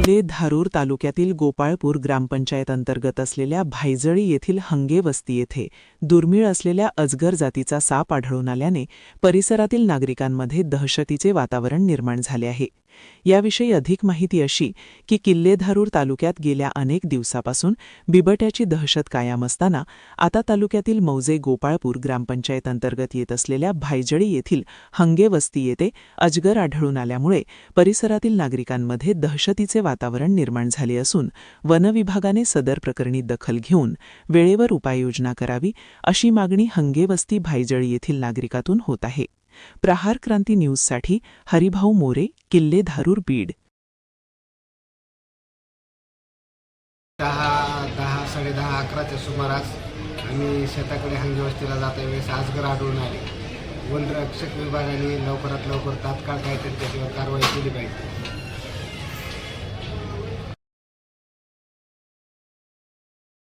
किल्ले धारूर तालुक्यातील गोपाळपूर ग्रामपंचायत अंतर्गत असलेल्या भायजळी येथील हंगे वस्ती येथे दुर्मिळ असलेल्या अजगर जातीचा साप आढळून आल्याने परिसरातील नागरिकांमध्ये दहशतीचे वातावरण निर्माण झाले आहे. याविषयी अधिक माहिती अशी की किल्लेधारूर तालुक्यात गेल्या अनेक दिवसापासून बिबट्याची दहशत कायम असताना आता तालुक्यातील मौजे गोपाळपूर ग्रामपंचायत अंतर्गत येत असलेल्या भायजळी येथील हंगे वस्ती येथे अजगर आढळून आल्यामुळे परिसरातील नागरिकांमध्ये दहशतीचे वातावरण निर्माण झाले असून वनविभागाने सदर प्रकरणी दखल घेऊन वेळेवर उपाययोजना करावी अशी मागणी हंगेवस्ती भायजळी येथील नागरिकातून होत आहे. प्रहार क्रांती न्यूजसाठी हरिभाऊ मोरे किल्ले धारूर बीड. दहा दहा साडेदहा अकराच्या सुमारास आम्ही शेताकडे हंगी वस्तीला जाता वेळेस आजगर आढळून आले. वनरक्षक विभागाने लवकरात लवकर तात्काळ काहीतरी त्याच्यावर कारवाई केली पाहिजे.